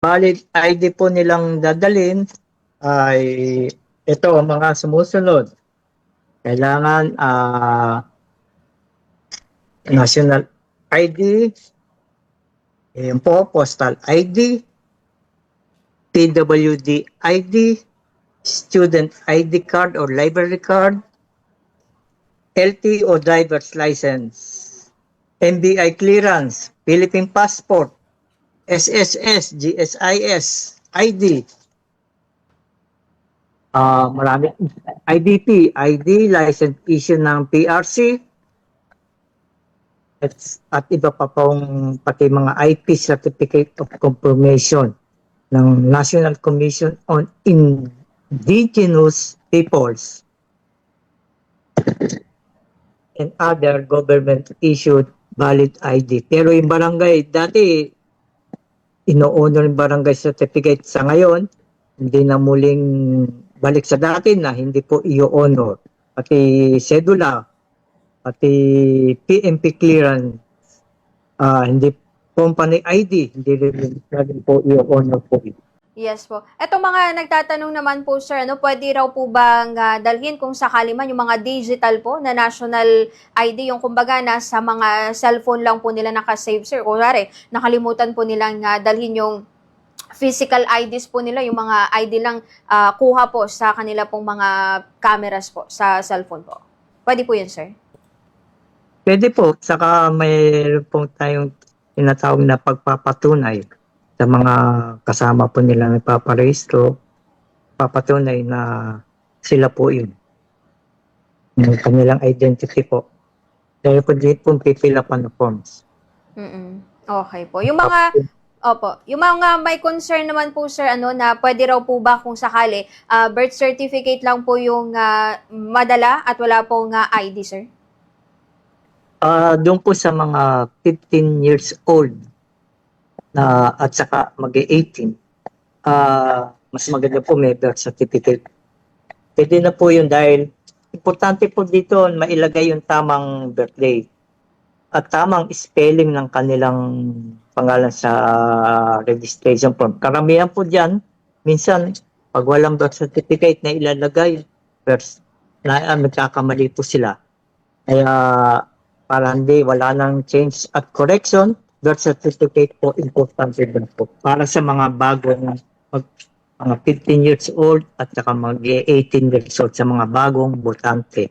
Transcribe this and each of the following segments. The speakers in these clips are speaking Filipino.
valid ID po nilang dadalin ay ito ang mga sumusunod. Kailangan ah, national ID, yun po, postal ID, PWD ID, student ID card or library card, LT o driver's license, MBI clearance, Philippine passport, SSS, GSIS, ID, ah marami, IDP, ID, license issue ng PRC, at, at iba pa pong pati mga IP Certificate of Confirmation ng National Commission on Indigenous Peoples and other government issued valid ID. Pero yung barangay, dati, ino-honor yung barangay certificate sa ngayon, hindi na muling balik sa dati na hindi po i-honor. Pati sedula, pati PMP clearance, ah, hindi company ID, hindi rin po i-honor po. Yes po. Eto mga nagtatanong naman po sir, ano, pwede raw po bang ah, dalhin kung sakali man yung mga digital po na national ID, yung kumbaga nasa mga cellphone lang po nila nakasave sir. Kunwari, nakalimutan po nilang ah, dalhin yung physical IDs po nila, yung mga ID lang ah, kuha po sa kanila pong mga cameras po sa cellphone po. Pwede po yun sir? Pwede po, saka mayroon po tayong tinatawag na pagpapatunay sa mga kasama po nila nagpaparehistro, papatunay na sila po yun. Yung kanilang identity po. Dahil po dito po pipilapan ng forms. mm Okay po. Yung mga Opo. Yung mga may concern naman po sir ano na pwede raw po ba kung sakali ah, birth certificate lang po yung ah, madala at wala pong ah, ID sir? Ah, doon po sa mga 15 years old na at saka mag-18, ah mas maganda po may birth certificate. Pwede na po yun dahil importante po dito mailagay yung tamang birthday at tamang spelling ng kanilang pangalan sa registration form. Karamihan po dyan, minsan pag walang birth certificate na ilalagay, first, na ah, nagkakamali po sila. Kaya para hindi wala nang change at correction, birth certificate po importante din po. Para sa mga bagong mag, mga 15 years old at saka mag 18 years old sa mga bagong botante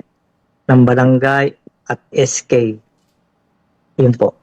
ng barangay at SK. Yun po.